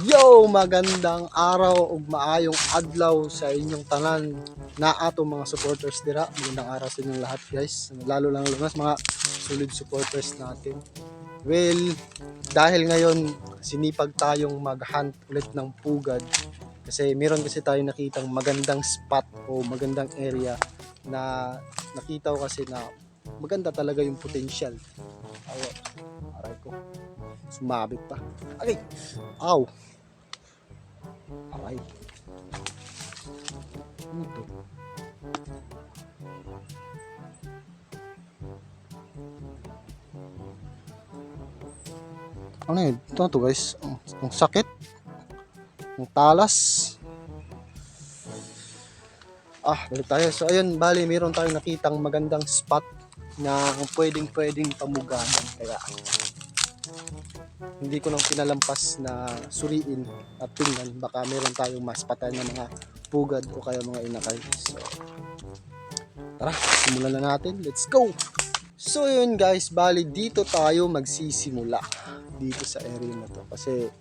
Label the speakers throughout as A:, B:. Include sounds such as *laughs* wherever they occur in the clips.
A: Yo, magandang araw ug maayong adlaw sa inyong tanan na ato mga supporters dira. Magandang araw sa inyong lahat, guys. Lalo lang lumas mga solid supporters natin. Well, dahil ngayon sinipag tayong mag-hunt ulit ng pugad kasi meron kasi tayo nakitang magandang spot o magandang area na nakita ko kasi na maganda talaga yung potential. Awa, aray ko. Sumabit pa. Aray! Aw! Aray. Ano to? Ano yun? Ito to guys. Ang, sakit. Ang talas. Ah, balik tayo. So ayun, bali meron tayong nakitang magandang spot na pwedeng pwedeng pamugahan. Kaya hindi ko nang pinalampas na suriin at tingnan. Baka meron tayong mas patay na mga pugad o kaya mga inakay. So, tara, simulan na natin. Let's go! So yun guys, bali dito tayo magsisimula. Dito sa area na to. Kasi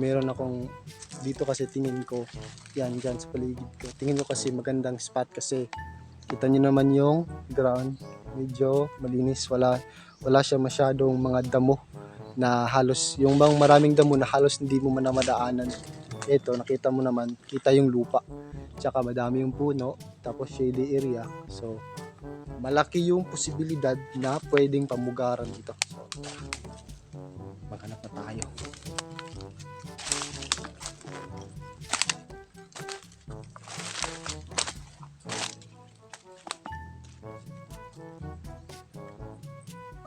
A: meron akong dito kasi tingin ko yan dyan sa paligid ko. Tingin ko kasi magandang spot kasi kita nyo naman yung ground. Medyo malinis. Wala wala siya masyadong mga damo na halos yung bang maraming damo na halos hindi mo man na madaanan. Ito nakita mo naman kita yung lupa. Tsaka madami yung puno tapos shady area. So malaki yung posibilidad na pwedeng pamugaran dito so maghanap na tayo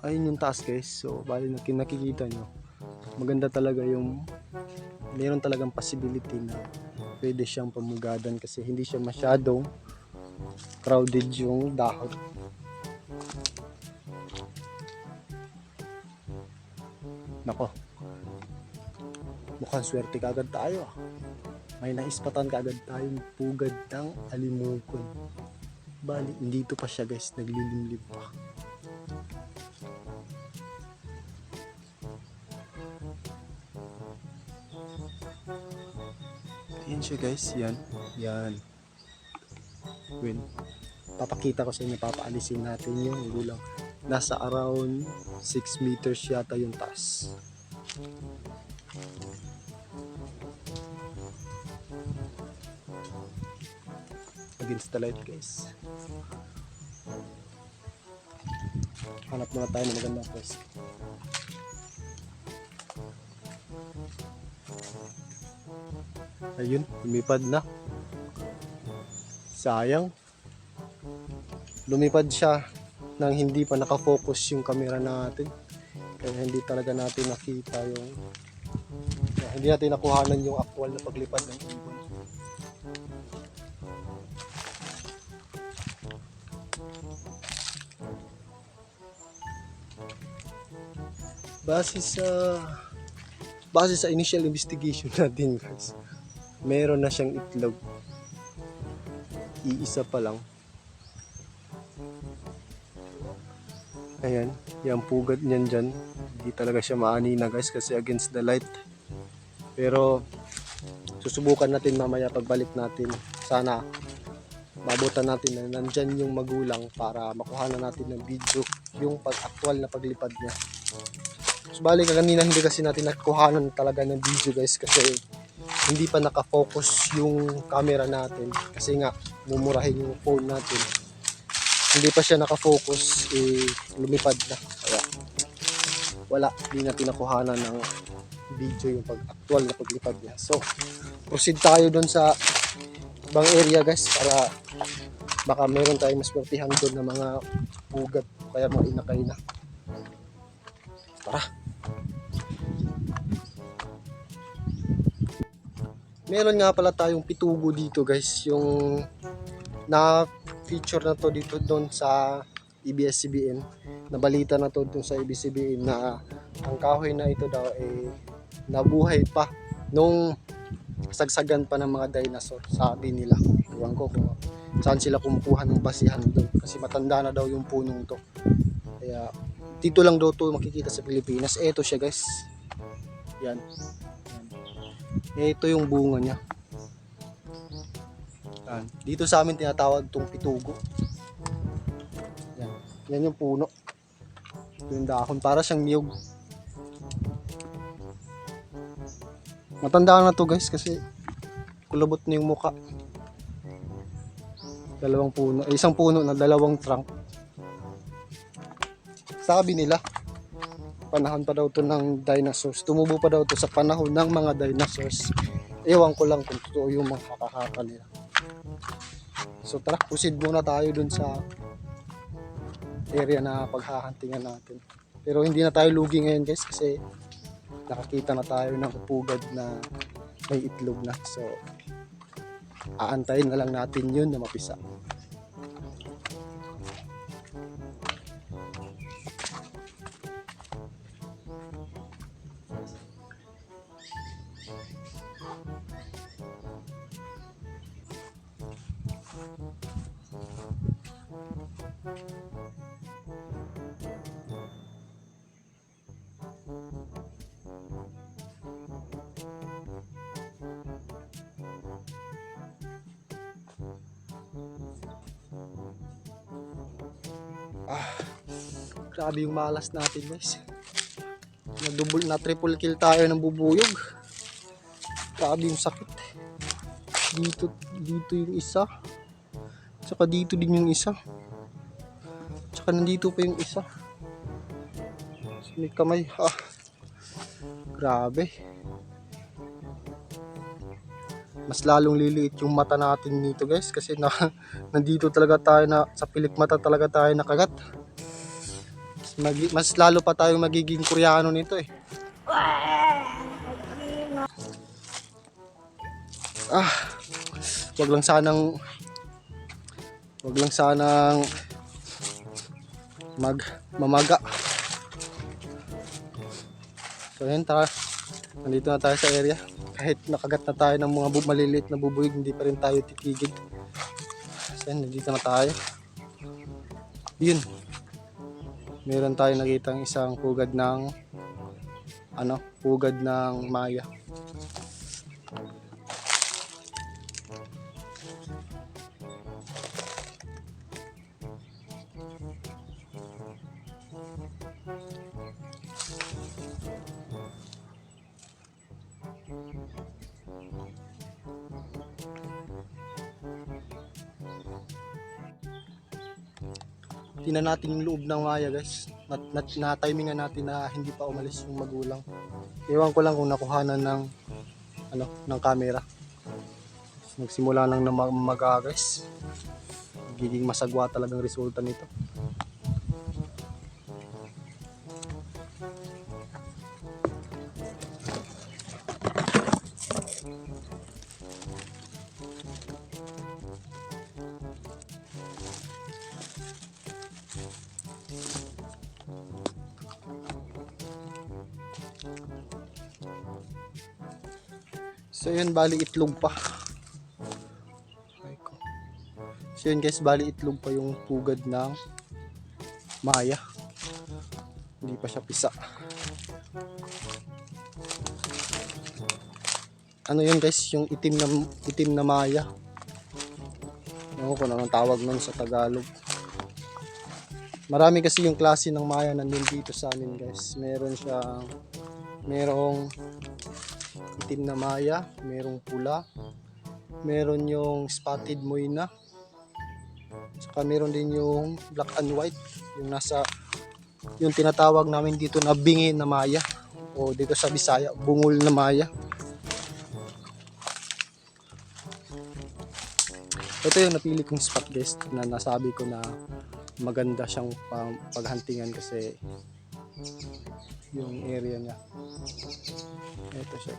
A: ayun yung task guys so bali na nakikita nyo. Maganda talaga yung meron talagang possibility na pwede siyang pamugadan kasi hindi siya masyadong crowded yung dahon. Nako. Mukhang swerte kagad tayo ah. may naispatan kagad tayong pugad ng alimukon bali dito pa siya guys. Naglilimlim pa siya guys, yan. Yan. Win. Papakita ko sa inyo, papaalisin natin yung gulang. Nasa around 6 meters yata yung taas. Against the light guys. Hanap muna tayo ng magandang pwesto. Ayun, lumipad na. Sayang. Lumipad siya nang hindi pa nakafocus yung camera natin. Kaya hindi talaga natin nakita yung kaya hindi natin nakuhanan yung actual na paglipad ng ibon. Base sa base sa initial investigation *laughs* natin guys meron na siyang itlog. Iisa pa lang. Ayan yung pugad niyan dyan. Hindi talaga siya maani na guys kasi against the light. Pero susubukan natin mamaya pagbalik natin. Sana mabutan natin na nandyan yung magulang para makuha na natin ng video yung pag actual na paglipad niya. So, bali kanina hindi kasi natin nakuhanan talaga ng video guys kasi hindi pa nakafocus yung camera natin. Kasi nga mumurahin yung phone natin. Hindi pa siya nakafocus eh lumipad na. Kaya wala. Hindi natin nakuhanan ng video yung pag actual na paglipad niya. So proceed tayo dun sa ibang area guys para baka meron tayong mas pertihan doon ng mga pugat o kaya mga inakay na meron nga pala tayong pitugo dito guys. Yung na feature na to dito doon sa E EBS-CBN nabalita na to doon sa E EBS-CBN na ang kahoy na ito daw ay nabuhay pa nung sagsagan pa ng mga dinosaur sabi nila. Iwan ko kung saan sila kumukuha ng basihan doon kasi matanda na daw yung punong to. Kaya dito lang daw to makikita sa Pilipinas. Eto siya guys. Yan. Eh, ito yung bunga niya. Yan. Dito sa amin tinatawag itong pitugo. Yan. Yan yung puno. Ito yung dahon. Para siyang niyog. Matanda na to guys kasi kulubot na yung muka. Dalawang puno. Eh, isang puno na dalawang trunk. Sabi nila, panahon pa daw to ng dinosaurs. Tumubo pa daw to sa panahon ng mga dinosaurs. Ewan ko lang kung totoo yung mga kakakaka nila. So tara, proceed muna tayo dun sa area na paghahantingan natin. Pero hindi na tayo lugi ngayon guys kasi nakakita na tayo ng upugad na may itlog na. So aantayin na lang natin yun na mapisa. Grabe yung malas natin guys. Na double na triple kill tayo ng bubuyog. Grabe yung sakit. Dito dito yung isa. Tsaka dito din yung isa. Tsaka nandito pa yung isa. Sa may kamay. Ah. Grabe. Mas lalong liliit yung mata natin dito guys kasi na *laughs* nandito talaga tayo na sa pilik mata talaga tayo nakagat. Magi- mas lalo pa tayong magiging koreano nito eh. Ah, wag lang sanang wag lang sanang mag mamaga. So yun, tara. Nandito na tayo sa area. Kahit nakagat na tayo ng mga maliliit na bubuyog, hindi pa rin tayo titigil. So yun, nandito na tayo. Yun, meron tayong nakitang isang pugad ng ano, pugad ng maya. Tingnan natin yung loob ng maya guys. Nat, nat, na-timingan natin na hindi pa umalis yung magulang. Ewan ko lang kung nakuhanan ng ano, ng camera. Nagsimula lang na mag maga guys. Giging masagwa talagang resulta nito. Bali itlog pa. Ay. So yun guys, bali itlog pa yung pugad ng maya. Hindi pa siya pisa. Ano yun guys, yung itim na itim na maya. Ano ko anong tawag nun sa Tagalog. Marami kasi yung klase ng maya nandun dito sa amin guys. Meron siyang merong itim na maya, merong pula, meron yung spotted moina, saka meron din yung black and white, yung nasa, yung tinatawag namin dito na bingi na maya, o dito sa Bisaya, bungol na maya. Ito yung napili kong spot guys na nasabi ko na maganda siyang pang- paghantingan kasi yung area niya. Ito siya.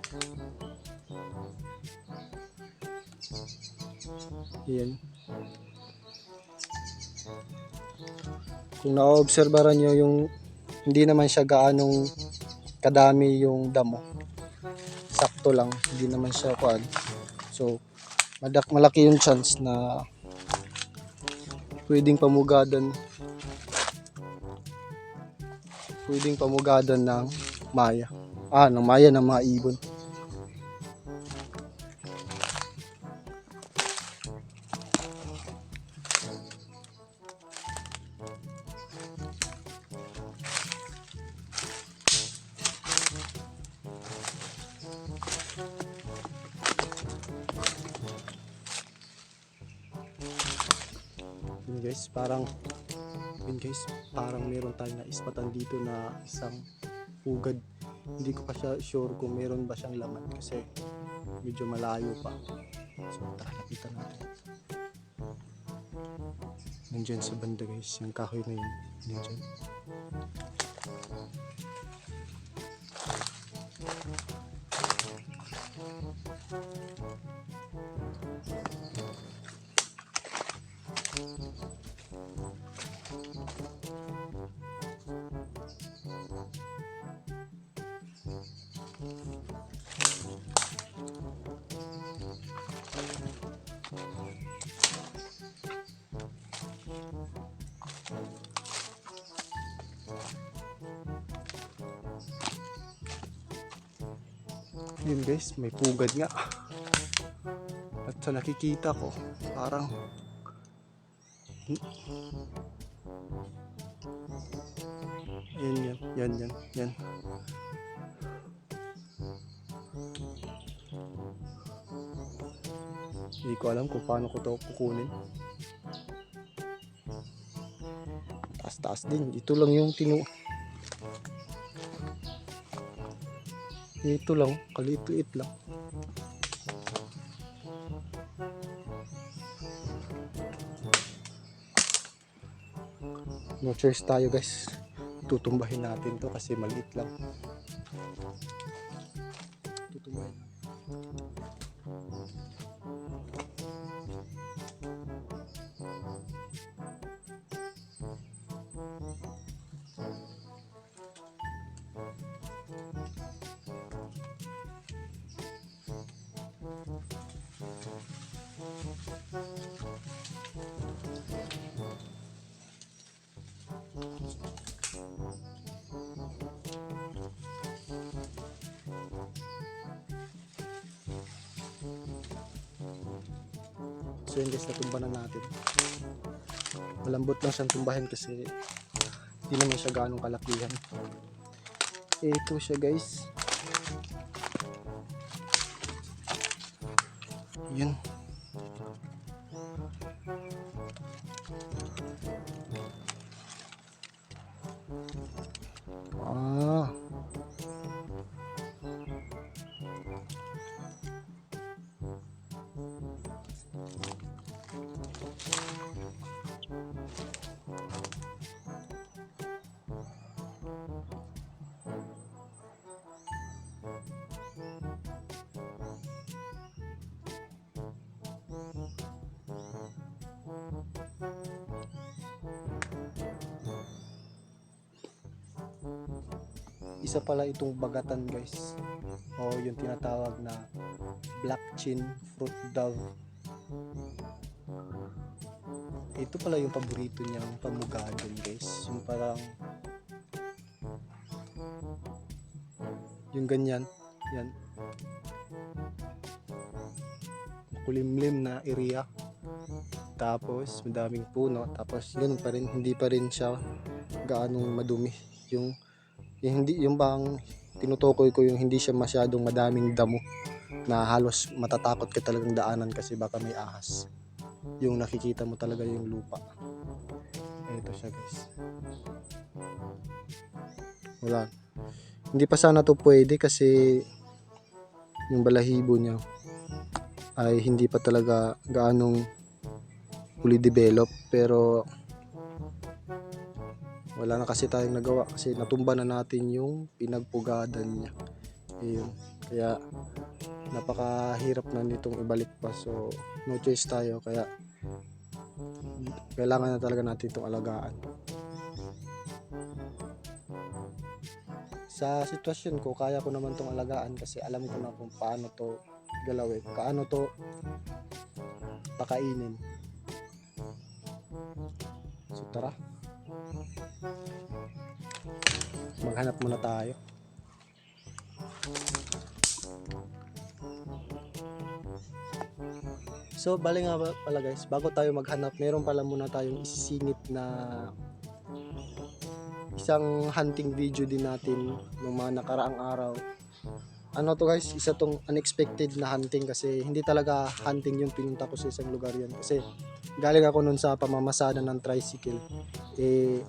A: Yan. Kung na-obserbaran nyo yung hindi naman siya gaanong kadami yung damo. Sakto lang, hindi naman siya kuan. So, madak malaki yung chance na pwedeng pamugadan pwedeng pamugadan ng maya. Ah, ng maya ng mga ibon. Sure kung meron ba siyang laman kasi medyo malayo pa. So tara, lapitan natin. Nandyan sa banda guys, yung kahoy na yun. Nandyan. Guys, may pugad nga. At sa nakikita ko, parang yan yan, yan yan, yan. Hindi ko alam kung paano ko to kukunin. Taas-taas din. Ito lang yung tinu... Ito lang, kaliit lang. No choice tayo guys. Tutumbahin natin to kasi maliit lang. So yun guys, natumba na natin. Malambot lang siyang tumbahin kasi hindi naman siya ganong kalakihan. Ito siya guys. Yun. Isa pala itong bagatan guys. O yung tinatawag na black chin fruit dove. Ito pala yung paborito niyang pamugadon guys. Yung parang yung ganyan. Yan. Kulimlim na area. Tapos madaming puno. Tapos ganun pa rin. Hindi pa rin siya gaanong madumi. Yung yung hindi yung bang tinutukoy ko yung hindi siya masyadong madaming damo na halos matatakot ka talagang daanan kasi baka may ahas. Yung nakikita mo talaga yung lupa. Ito siya guys. Wala. Hindi pa sana to pwede kasi yung balahibo niya ay hindi pa talaga gaanong fully develop pero wala na kasi tayong nagawa kasi natumba na natin yung pinagpugadan niya. Ayun. Kaya napakahirap na nitong ibalik pa. So no choice tayo. Kaya kailangan na talaga natin itong alagaan. Sa sitwasyon ko kaya ko naman itong alagaan kasi alam ko na kung paano to galawin. Kaano to pakainin. So tara maghanap muna tayo. So, bali nga pala guys, bago tayo maghanap, meron pala muna tayong isisingit na isang hunting video din natin ng mga nakaraang araw. Ano to guys, isa tong unexpected na hunting kasi hindi talaga hunting yung pinunta ko sa isang lugar yan. Kasi galing ako nun sa pamamasada ng tricycle. Eh,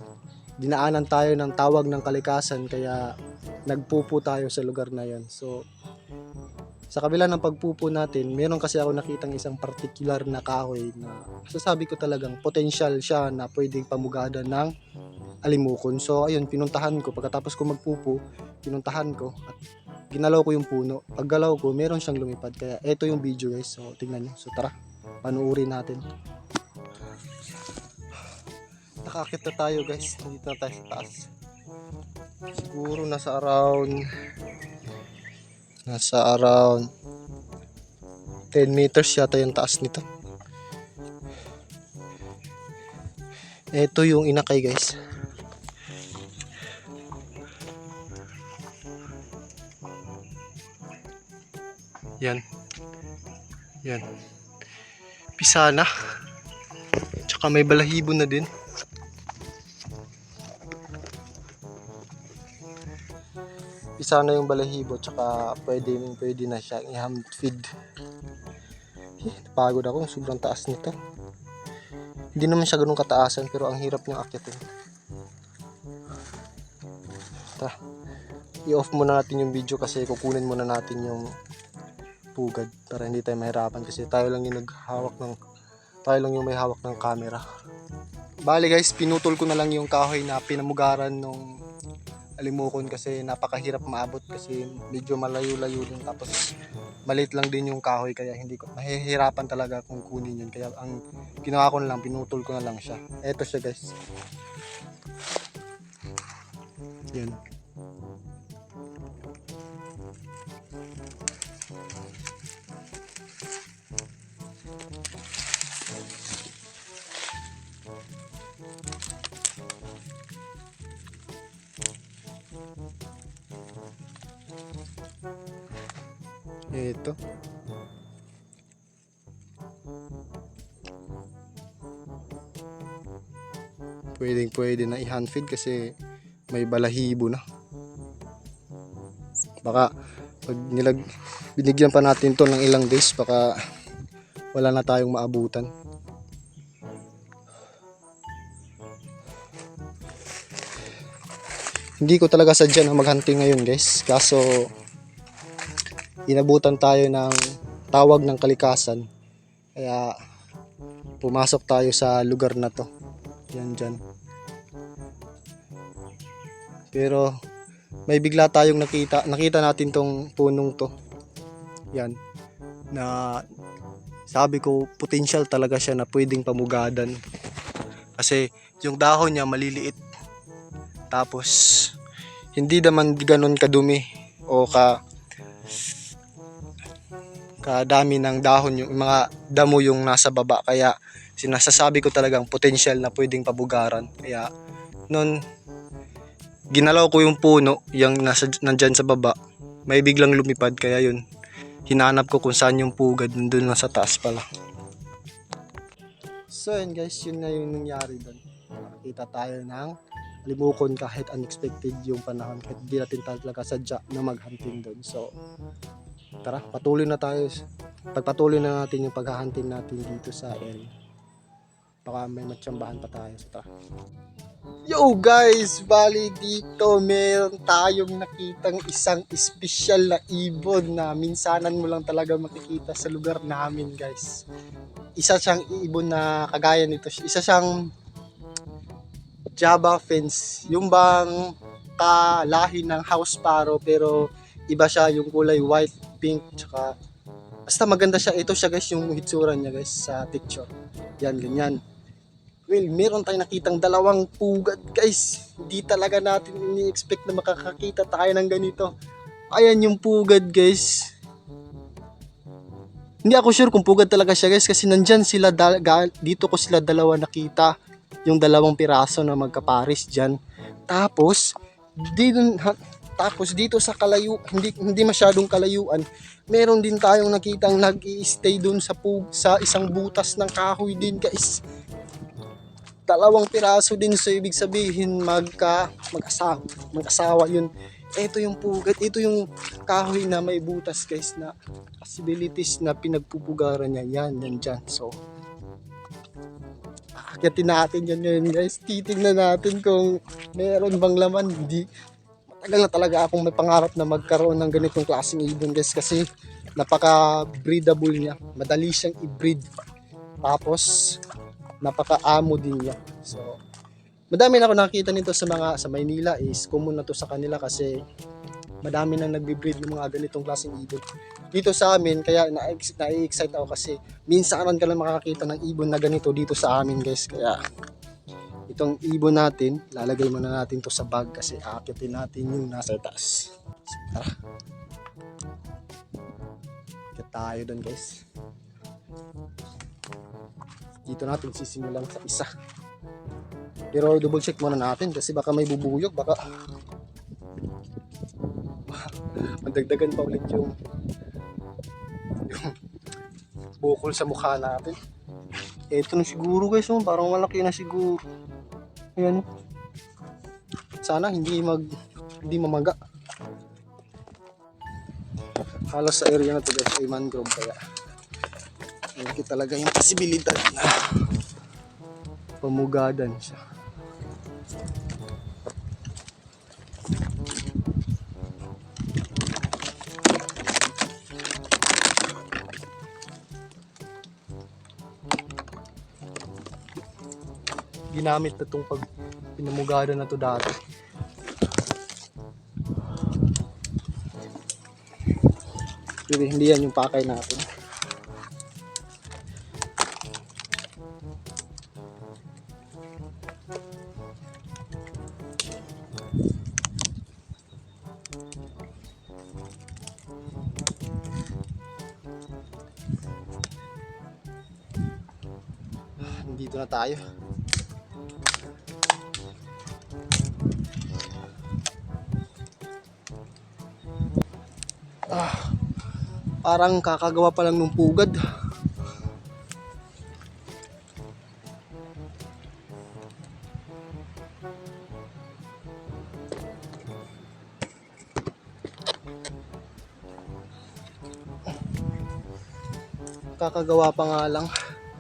A: dinaanan tayo ng tawag ng kalikasan kaya nagpupo tayo sa lugar na yon. So, sa kabila ng pagpupo natin, meron kasi ako nakitang isang particular na kahoy na sasabi ko talagang potential siya na pwedeng pamugada ng alimukon. So, ayun, pinuntahan ko. Pagkatapos ko magpupo, pinuntahan ko at ginalaw ko yung puno. Paggalaw ko, meron siyang lumipad. Kaya eto yung video guys. So, tingnan nyo. So, tara, panuuri natin. Nakakit na tayo guys. Nandito na tayo sa taas. Siguro nasa around nasa around 10 meters yata yung taas nito. Ito yung inakay guys. Yan. Yan. Pisana. Tsaka may balahibo na din. Pisana yung balahibo tsaka pwede pwede na siya i-hand feed. Eh, napagod ako, sobrang taas nito. Hindi naman siya ganun kataasan pero ang hirap niyang akyatin. Tara. I-off muna natin yung video kasi kukunin muna natin yung pugad para hindi tayo mahirapan kasi tayo lang yung naghawak ng tayo lang yung may hawak ng camera. Bali guys, pinutol ko na lang yung kahoy na pinamugaran nung alimukon kasi napakahirap maabot kasi medyo malayo-layo din. Tapos maliit lang din yung kahoy kaya hindi ko mahihirapan talaga kung kunin yun. Kaya ang ginawa ko na lang pinutol ko na lang siya. Eto siya guys. Yan Ito. Pwedeng pwede na i-hand feed kasi may balahibo na. Baka pag nilag binigyan pa natin to ng ilang days baka wala na tayong maabutan. Hindi ko talaga sadya na maghunting ngayon guys. Kaso inabutan tayo ng tawag ng kalikasan. Kaya pumasok tayo sa lugar na to. Yan dyan. Pero may bigla tayong nakita. Nakita natin tong punong to. Yan. Na sabi ko potential talaga siya na pwedeng pamugadan. Kasi yung dahon niya maliliit. Tapos hindi naman ganun kadumi o ka kadami ng dahon yung mga damo yung nasa baba. Kaya sinasasabi ko talagang potential na pwedeng pabugaran. Kaya noon ginalaw ko yung puno yung nasa nandyan sa baba. May biglang lumipad kaya yun hinanap ko kung saan yung pugad nandun na sa taas pala. So yun guys yun na yung nangyari doon nakakita tayo ng limukon kahit unexpected yung panahon kahit di natin talaga sadya na maghunting doon so tara patuloy na tayo. Pagpatuloy na natin yung paghahunting natin dito sa area baka may matsambahan pa tayo. Sa tara. Yo guys, bali dito meron tayong nakitang isang espesyal na ibon na minsanan mo lang talaga makikita sa lugar namin guys. Isa siyang ibon na kagaya nito. Isa siyang Java fence. Yung bang kalahi ng house sparrow pero iba siya. Yung kulay white, pink, tsaka basta maganda siya. Ito siya guys yung hitsura niya guys sa picture. Yan, ganyan. Well, meron tayong nakitang dalawang pugad guys. Hindi talaga natin ini-expect na makakakita tayo ng ganito. Ayan yung pugad guys. Hindi ako sure kung pugad talaga siya guys kasi nandyan sila dito ko sila dalawa nakita yung dalawang piraso na magkapares diyan. Tapos ha- tapos dito sa kalayu hindi hindi masyadong kalayuan meron din tayong nakitang nag-i-stay dun sa pug sa isang butas ng kahoy din guys dalawang piraso din so ibig sabihin magka mag-asawa mag-asawa yun ito yung pugad ito yung kahoy na may butas guys na possibilities na pinagpupugaran niya yan yan dyan so Akyatin natin yan ngayon guys. Titingnan natin kung meron bang laman. Hindi. Matagal na talaga akong may pangarap na magkaroon ng ganitong klaseng ibon guys. Kasi napaka-breedable niya. Madali siyang i-breed. Tapos napaka-amo din niya. So, madami na ako nakita nito sa mga sa Maynila is common na to sa kanila kasi madami nang nagbi-breed ng mga ganitong klaseng ibon. Dito sa amin, kaya na- na-excite ako kasi minsan ka lang makakita ng ibon na ganito dito sa amin guys. Kaya itong ibon natin, lalagay muna natin to sa bag kasi aakitin natin yung nasa taas. Tara. Akit tayo doon guys. Dito natin sisimulan sa isa. Pero double check muna natin kasi baka may bubuyog, baka *laughs* madagdagan pa ulit yung yung bukol sa mukha natin. Ito na siguro guys, oh, parang malaki na siguro. Ayan. Sana hindi mag hindi mamaga. Halos sa area na to guys ay mangrove kaya malaki talaga yung posibilidad na pamugadan siya. Ginamit na itong pag pinamugada na to dati. Pero hindi yan yung pakay natin. Nandito na tayo. Parang kakagawa pa lang ng pugad. Kakagawa pa nga lang.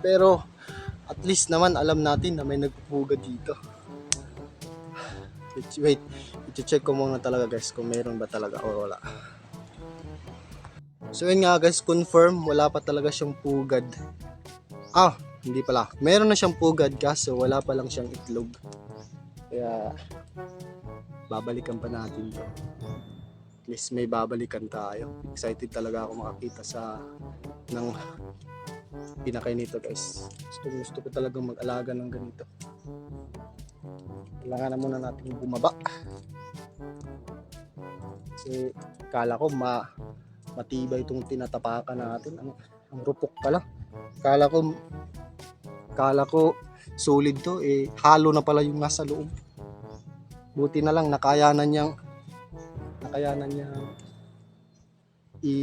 A: Pero at least naman alam natin na may nagpupugad dito. Wait, wait. I-check ko muna talaga guys kung meron ba talaga o wala. So yun nga guys, confirm wala pa talaga siyang pugad. Ah, hindi pala. Meron na siyang pugad kaso wala pa lang siyang itlog. Kaya babalikan pa natin to. At least may babalikan tayo. Excited talaga ako makakita sa ng pinakay nito guys. Gusto, gusto ko talagang mag-alaga ng ganito. Kailangan na muna natin bumaba. Kasi kala ko ma matibay itong tinatapakan natin. Ang, ang rupok pala. Kala ko, kala ko solid to, eh halo na pala yung nasa loob. Buti na lang nakayanan niyang nakayanan niya i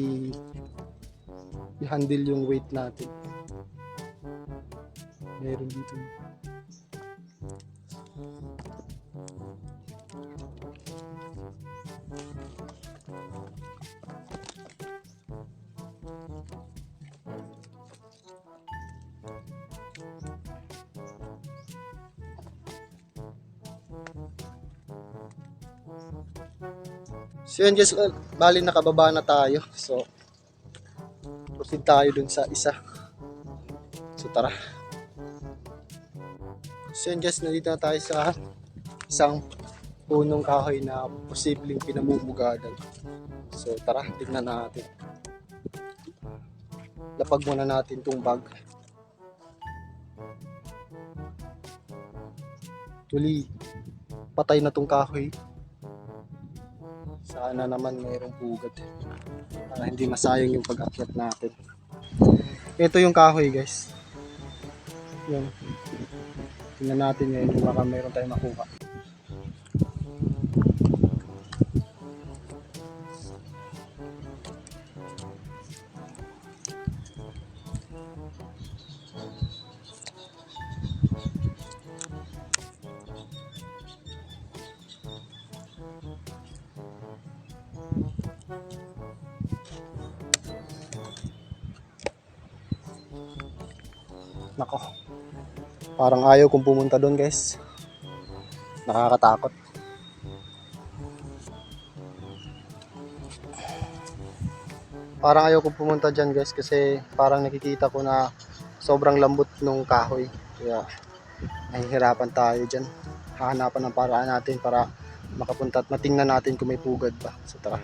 A: i-handle yung weight natin. Meron dito. So yun guys, uh, bali nakababa na tayo. So, proceed tayo dun sa isa. So tara. So yun guys, nandito na tayo sa isang punong kahoy na posibleng pinamumugadan. So tara, tignan natin. Lapag muna natin tong bag. Tuli, patay na tong kahoy. Sana naman mayroong pugad. Para hindi masayang yung pag-akyat natin. Ito yung kahoy guys. Yan. Tingnan natin kung baka mayroon tayong makuha. Parang ayaw kong pumunta doon guys. Nakakatakot. Parang ayaw kong pumunta dyan guys kasi parang nakikita ko na sobrang lambot nung kahoy. Kaya nahihirapan tayo dyan. Hahanapan ng paraan natin para makapunta at matingnan natin kung may pugad ba. So tara.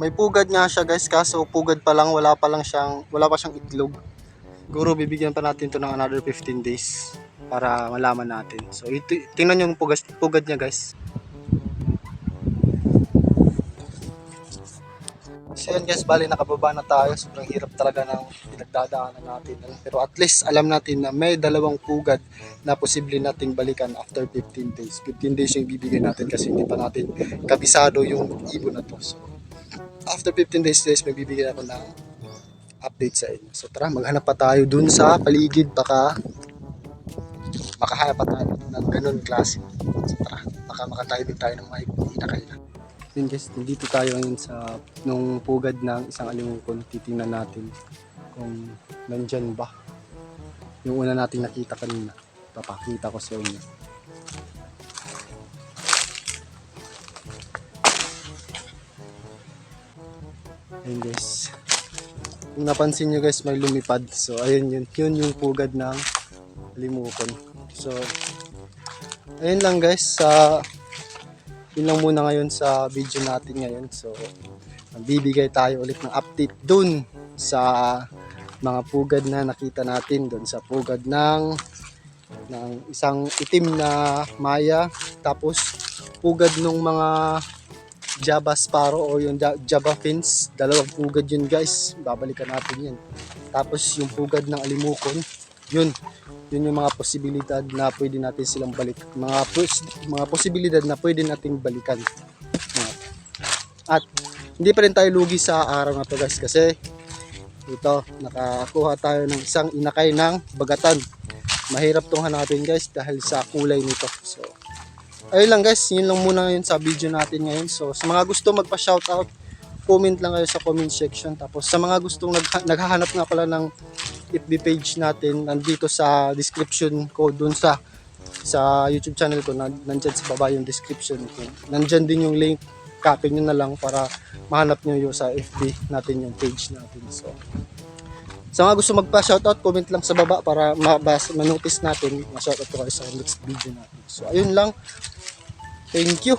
A: May pugad nga siya guys kaso pugad pa lang wala pa lang siyang wala pa siyang itlog. Siguro bibigyan pa natin to ng another 15 days para malaman natin. So ito, tingnan yung pugad, pugad niya guys. So yun guys, bali nakababa na tayo. Sobrang hirap talaga ng pinagdadaanan natin. Pero at least alam natin na may dalawang pugad na posible nating balikan after 15 days. 15 days yung ibibigay natin kasi hindi pa natin kabisado yung ibon na to. So after 15 days guys, magbibigay ako ng update sa inyo. So tara, maghanap pa tayo dun sa paligid. Baka makahanap pa tayo ng ganun klase. So tara, baka makatahimik tayo ng may inakailan. Yun guys, dito tayo ngayon sa nung pugad ng isang alimungkon. Titingnan natin kung nandyan ba. Yung una nating nakita kanina. Papakita ko sa inyo. Ayun guys. Kung napansin nyo guys, may lumipad. So ayun yun. Yun yung pugad ng alimukon. So, ayun lang guys. Sa yun lang muna ngayon sa video natin ngayon. So, magbibigay tayo ulit ng update dun sa mga pugad na nakita natin dun sa pugad ng ng isang itim na maya tapos pugad ng mga Java Sparrow o yung Ja- Java Fins. Dalawang pugad yun guys. Babalikan natin yan tapos yung pugad ng alimukon yun. Yun yung mga posibilidad na pwede natin silang balik. Mga pos- mga posibilidad na pwede nating balikan. At hindi pa rin tayo lugi sa araw na to guys kasi ito nakakuha tayo ng isang inakay ng bagatan. Mahirap tong hanapin guys dahil sa kulay nito. So ayun lang guys. Yun lang muna yun sa video natin ngayon. So sa mga gusto magpa shoutout comment lang kayo sa comment section. Tapos sa mga gustong nagha- naghahanap nga pala ng FB page natin nandito sa description ko dun sa sa YouTube channel ko nan- nandyan sa baba yung description ko. Nandyan din yung link. Copy nyo na lang para mahanap nyo yung sa FB natin yung page natin. So sa mga gusto magpa-shoutout, comment lang sa baba para mabasa, manotice natin, ma-shoutout ko kayo sa next video natin. So, ayun lang. Thank you.